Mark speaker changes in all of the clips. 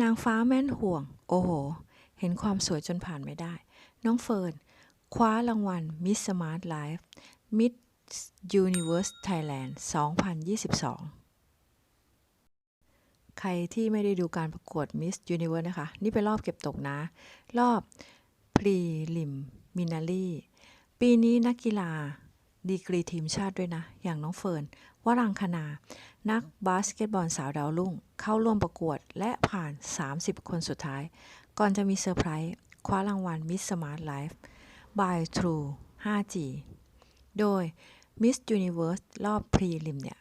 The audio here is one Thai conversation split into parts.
Speaker 1: นางฟ้าแม่นห่วง โอ้โห เห็นความสวยจนผ่านไม่ได้ น้องเฟิร์น คว้ารางวัล Miss Smart Life Miss Universe Thailand 2022 ใครที่ไม่ได้ดูการประกวด Miss Universe นะคะ นี่เป็นรอบเก็บตกนะ รอบ Preliminary ปีนี้นักกีฬาดีกรีทีมชาติด้วยนะ อย่างน้องเฟิร์น วรังคณา นักบาสเกตบอลสาวดาวรุ่ง เข้าร่วมประกวดและผ่าน 30 คนสุดท้าย ก่อนจะมีเซอร์ไพรส์คว้ารางวัล Miss Smart Life by True 5G โดย Miss Universe รอบพรีลิมเนี่ย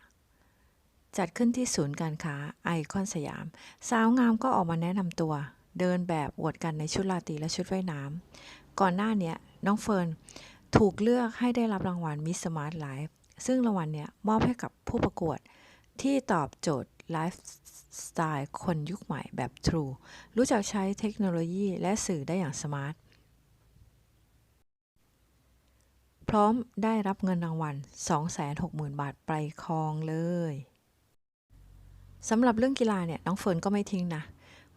Speaker 1: จัดขึ้นที่ศูนย์การค้าไอคอนสยาม สาวงามก็ออกมาแนะนำตัว เดินแบบอวดกันในชุดราตรีและชุดว่ายน้ำก่อนหน้าเนี้ยน้องเฟิร์นถูกเลือกให้ได้รับรางวัล Miss Smart Life ซึ่งรางวัลเนี้ยมอบให้กับผู้ประกวดที่ตอบโจทย์ไลฟ์สไตล์คนยุคใหม่แบบ True รู้จักใช้เทคโนโลยีและสื่อได้อย่างสมาร์ท พร้อมได้รับเงินรางวัล 260,000 บาทไปครองเลยสำหรับเรื่องกีฬาเนี่ยน้องเฟิร์นก็ไม่ทิ้งนะ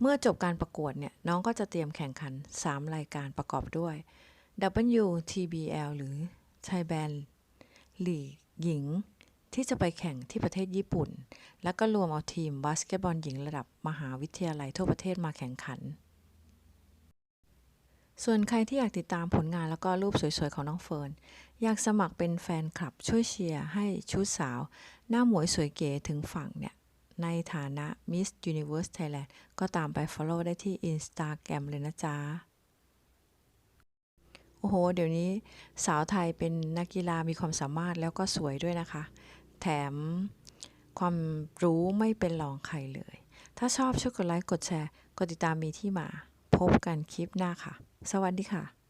Speaker 1: เมื่อจบการประกวดเนี่ยน้องก็จะเตรียมแข่งขัน 3 รายการประกอบด้วย WTBL หรือ Thailand League หญิงที่จะไปแข่งที่ประเทศญี่ปุ่น แล้วก็รวมเอาทีมบาสเกตบอลหญิงระดับมหาวิทยาลัยทั่วประเทศมาแข่งขัน ส่วนใครที่อยากติดตามผลงานแล้วก็รูปสวยๆ ของน้องเฟิร์น อยากสมัครเป็นแฟนคลับช่วยเชียร์ให้ชุดสาว หน้าหมวยสวยเก๋ถึงฝั่งเนี่ย ในฐานะ Miss Universe Thailand ก็ตามไป follow ได้ที่ Instagram เลยนะจ๊ะ อ้โห เดี๋ยวนี้สาวไทยเป็นนักกีฬามีความสามารถแล้วก็สวยด้วยนะคะ แถมความรู้ไม่เป็นรองใครเลย ถ้าชอบช่วยกดไลค์ กดแชร์ กดติดตามมีที่มา พบกันคลิปหน้าค่ะ สวัสดีค่ะ